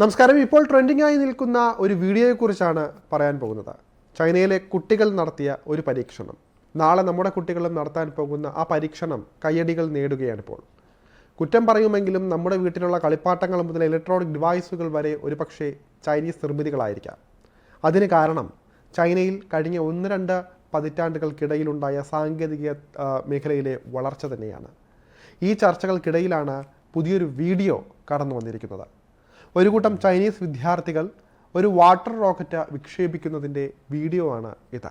നമസ്കാരം. ഇപ്പോൾ ട്രെൻഡിംഗ് ആയി നിൽക്കുന്ന ഒരു വീഡിയോയെക്കുറിച്ചാണ് പറയാൻ പോകുന്നത്. ചൈനയിലെ കുട്ടികൾ നടത്തിയ ഒരു പരീക്ഷണം. നാളെ നമ്മുടെ കുട്ടികളും നടത്താൻ പോകുന്ന ആ പരീക്ഷണം കയ്യടികൾ നേടുകയാണ് ഇപ്പോൾ. കുറ്റം പറയുമെങ്കിലും നമ്മുടെ വീട്ടിലുള്ള കളിപ്പാട്ടങ്ങൾ മുതൽ ഇലക്ട്രോണിക് ഡിവൈസുകൾ വരെ ഒരുപക്ഷെ ചൈനീസ് നിർമ്മിതികളായിരിക്കാം. അതിന് കാരണം ചൈനയിൽ കഴിഞ്ഞ ഒന്ന് രണ്ട് പതിറ്റാണ്ടുകൾക്കിടയിലുണ്ടായ സാങ്കേതിക മേഖലയിലെ വളർച്ച തന്നെയാണ്. ഈ ചർച്ചകൾക്കിടയിലാണ് പുതിയൊരു വീഡിയോ കടന്നു വന്നിരിക്കുന്നത് ഒരു കൂട്ടം ചൈനീസ് വിദ്യാർത്ഥികൾ ഒരു വാട്ടർ റോക്കറ്റ് വിക്ഷേപിക്കുന്നതിന്റെ വീഡിയോ ആണ് ഇത്.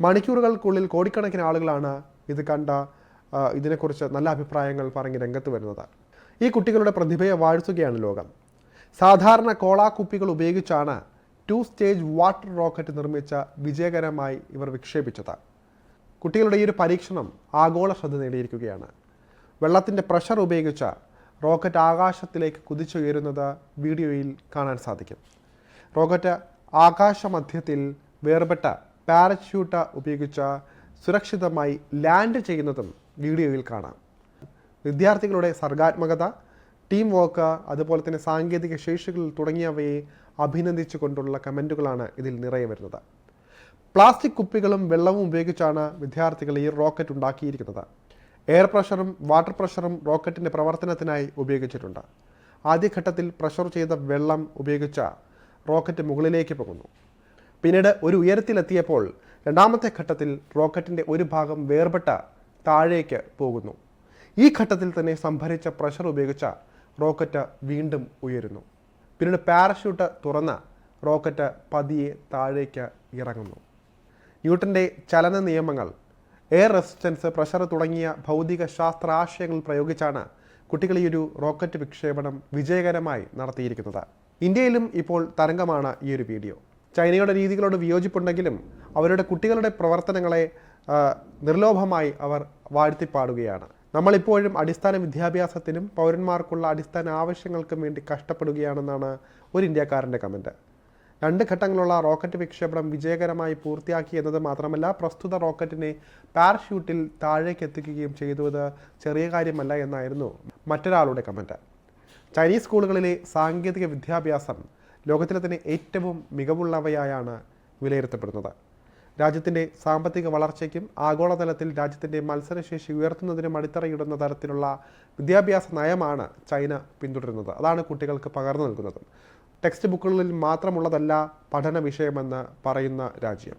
മണിക്കൂറുകൾക്കുള്ളിൽ കോടിക്കണക്കിന് ആളുകളാണ് ഇത് കണ്ട ഇതിനെക്കുറിച്ച് നല്ല അഭിപ്രായങ്ങൾ പറഞ്ഞ് രംഗത്ത് വരുന്നത്. ഈ കുട്ടികളുടെ പ്രതിഭയെ വാഴ്ത്തുകയാണ് ലോകം. സാധാരണ കോളാക്കുപ്പികൾ ഉപയോഗിച്ചാണ് ടു സ്റ്റേജ് വാട്ടർ റോക്കറ്റ് നിർമ്മിച്ച വിജയകരമായി ഇവർ വിക്ഷേപിച്ചത്. കുട്ടികളുടെ ഈ ഒരു പരീക്ഷണം ആഗോള ശ്രദ്ധ നേടിയിരിക്കുകയാണ്. വെള്ളത്തിന്റെ പ്രഷർ ഉപയോഗിച്ച് റോക്കറ്റ് ആകാശത്തിലേക്ക് കുതിച്ചുയരുന്നത് വീഡിയോയിൽ കാണാൻ സാധിക്കും. റോക്കറ്റ് ആകാശമധ്യത്തിൽ വേർപെട്ട പാരച്യൂട്ട് ഉപയോഗിച്ച് സുരക്ഷിതമായി ലാൻഡ് ചെയ്യുന്നതും വീഡിയോയിൽ കാണാം. വിദ്യാർത്ഥികളുടെ സർഗാത്മകത ടീം വർക്ക് അതുപോലെ തന്നെ സാങ്കേതിക ശേഷികൾ തുടങ്ങിയവയെ അഭിനന്ദിച്ചു കൊണ്ടുള്ള കമന്റുകളാണ് ഇതിൽ നിറയെ വരുന്നത്. പ്ലാസ്റ്റിക് കുപ്പികളും വെള്ളവും ഉപയോഗിച്ചാണ് വിദ്യാർത്ഥികൾ ഈ റോക്കറ്റ് ഉണ്ടാക്കിയിരിക്കുന്നത്. എയർ പ്രഷറും വാട്ടർ പ്രഷറും റോക്കറ്റിന്റെ പ്രവർത്തനത്തിനായി ഉപയോഗിച്ചിട്ടുണ്ട്. ആദ്യഘട്ടത്തിൽ പ്രഷർ ചെയ്ത വെള്ളം ഉപയോഗിച്ച റോക്കറ്റ് മുകളിലേക്ക് പോകുന്നു. പിന്നീട് ഒരു ഉയരത്തിലെത്തിയപ്പോൾ രണ്ടാമത്തെ ഘട്ടത്തിൽ റോക്കറ്റിന്റെ ഒരു ഭാഗം വേർപെട്ട താഴേക്ക് പോകുന്നു. ഈ ഘട്ടത്തിൽ തന്നെ സംഭരിച്ച പ്രഷർ ഉപയോഗിച്ച റോക്കറ്റ് വീണ്ടും ഉയരുന്നു. പിന്നീട് പാരഷൂട്ട് തുറന്ന റോക്കറ്റ് പതിയെ താഴേക്ക് ഇറങ്ങുന്നു. ന്യൂട്ടന്റെ ചലന നിയമങ്ങൾ എയർ റെസിസ്റ്റൻസ് പ്രഷർ തുടങ്ങിയ ഭൗതിക ശാസ്ത്ര ആശയങ്ങൾ പ്രയോഗിച്ചാണ് കുട്ടികൾ ഈ ഒരു റോക്കറ്റ് വിക്ഷേപണം വിജയകരമായി നടത്തിയിരിക്കുന്നത്. ഇന്ത്യയിലും ഇപ്പോൾ തരംഗമാണ് ഈ ഒരു വീഡിയോ. ചൈനയുടെ രീതികളോട് വിയോജിപ്പുണ്ടെങ്കിലും അവരുടെ കുട്ടികളുടെ പ്രവർത്തനങ്ങളെ നിർലോഭമായി അവർ വാഴ്ത്തിപ്പാടുകയാണ്. നമ്മളിപ്പോഴും അടിസ്ഥാന വിദ്യാഭ്യാസത്തിനും പൗരന്മാർക്കുള്ള അടിസ്ഥാന ആവശ്യങ്ങൾക്കും വേണ്ടി കഷ്ടപ്പെടുകയാണെന്നാണ് ഒരു ഇന്ത്യക്കാരന്റെ കമന്റ്. രണ്ട് ഘട്ടങ്ങളുള്ള റോക്കറ്റ് വിക്ഷേപണം വിജയകരമായി പൂർത്തിയാക്കി എന്നത് മാത്രമല്ല പ്രസ്തുത റോക്കറ്റിനെ പാരഷ്യൂട്ടിൽ താഴേക്ക് എത്തിക്കുകയും ചെയ്തത് ചെറിയ കാര്യമല്ല എന്നായിരുന്നു മറ്റൊരാളുടെ കമന്റ് ചൈനീസ് സ്കൂളുകളിലെ സാങ്കേതിക വിദ്യാഭ്യാസം ലോകത്തിലെ തന്നെ ഏറ്റവും മികവുള്ളവയായാണ് വിലയിരുത്തപ്പെടുന്നത്. രാജ്യത്തിന്റെ സാമ്പത്തിക വളർച്ചയ്ക്കും ആഗോളതലത്തിൽ രാജ്യത്തിന്റെ മത്സരശേഷി ഉയർത്തുന്നതിനും അടിത്തറയിടുന്ന തരത്തിലുള്ള വിദ്യാഭ്യാസ നയമാണ് ചൈന പിന്തുടരുന്നത്. അതാണ് കുട്ടികൾക്ക് പകർന്നു നൽകുന്നത്. ടെക്സ്റ്റ് ബുക്കുകളിൽ മാത്രമുള്ളതല്ല പഠന വിഷയമെന്ന് പറയുന്ന രാജ്യം.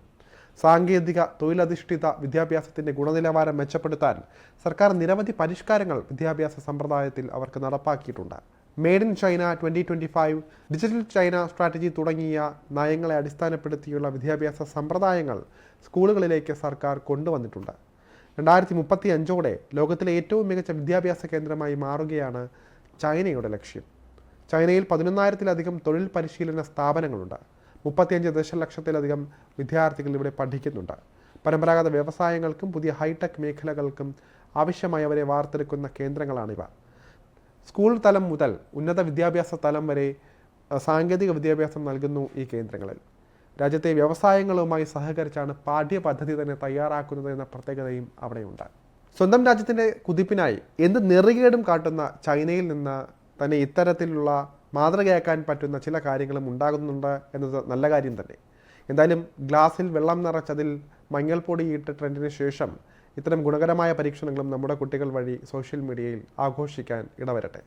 സാങ്കേതിക തൊഴിലധിഷ്ഠിത വിദ്യാഭ്യാസത്തിന്റെ ഗുണനിലവാരം മെച്ചപ്പെടുത്താൻ സർക്കാർ നിരവധി പരിഷ്കാരങ്ങൾ വിദ്യാഭ്യാസ സമ്പ്രദായത്തിൽ അവർക്ക് നടപ്പാക്കിയിട്ടുണ്ട്. Made in China twenty twenty five digital China strategy തുടങ്ങിയ നയങ്ങളെ അടിസ്ഥാനപ്പെടുത്തിയുള്ള വിദ്യാഭ്യാസ സമ്പ്രദായങ്ങൾ സ്കൂളുകളിലേക്ക് സർക്കാർ കൊണ്ടുവന്നിട്ടുണ്ട്. രണ്ടായിരത്തി മുപ്പത്തി അഞ്ചോടെ ലോകത്തിലെ ഏറ്റവും മികച്ച വിദ്യാഭ്യാസ കേന്ദ്രമായി മാറുകയാണ് ചൈനയുടെ ലക്ഷ്യം. ചൈനയിൽ പതിനൊന്നായിരത്തിലധികം തൊഴിൽ പരിശീലന സ്ഥാപനങ്ങളുണ്ട്. മുപ്പത്തിയഞ്ച് ദശലക്ഷത്തിലധികം വിദ്യാർത്ഥികൾ ഇവിടെ പഠിക്കുന്നുണ്ട്. പരമ്പരാഗത വ്യവസായങ്ങൾക്കും പുതിയ ഹൈടെക് മേഖലകൾക്കും ആവശ്യമായവരെ വാർത്തെടുക്കുന്ന കേന്ദ്രങ്ങളാണിവ. സ്കൂൾ തലം മുതൽ ഉന്നത വിദ്യാഭ്യാസ തലം വരെ സാങ്കേതിക വിദ്യാഭ്യാസം നൽകുന്നു ഈ കേന്ദ്രങ്ങളിൽ. രാജ്യത്തെ വ്യവസായങ്ങളുമായി സഹകരിച്ചാണ് പാഠ്യപദ്ധതി തന്നെ തയ്യാറാക്കുന്നത് എന്ന പ്രത്യേകതയും അവിടെയുണ്ട്. സ്വന്തം രാജ്യത്തിന്റെ കുതിപ്പിനായി എന്ത് നെറുകേടും കാട്ടുന്ന ചൈനയിൽ നിന്ന് തന്നെ ഇത്തരത്തിലുള്ള മാതൃകയാക്കാൻ പറ്റുന്ന ചില കാര്യങ്ങളും ഉണ്ടാകുന്നുണ്ട് എന്നത് നല്ല കാര്യം തന്നെ. എന്തായാലും ഗ്ലാസ്സിൽ വെള്ളം നിറച്ചതിൽ മഞ്ഞൾപ്പൊടിയിട്ട് ട്രെൻഡിന് ശേഷം ഇത്തരം ഗുണകരമായ പരീക്ഷണങ്ങളും നമ്മുടെ കുട്ടികൾ വഴി സോഷ്യൽ മീഡിയയിൽ ആഘോഷിക്കാൻ ഇടവരട്ടെ.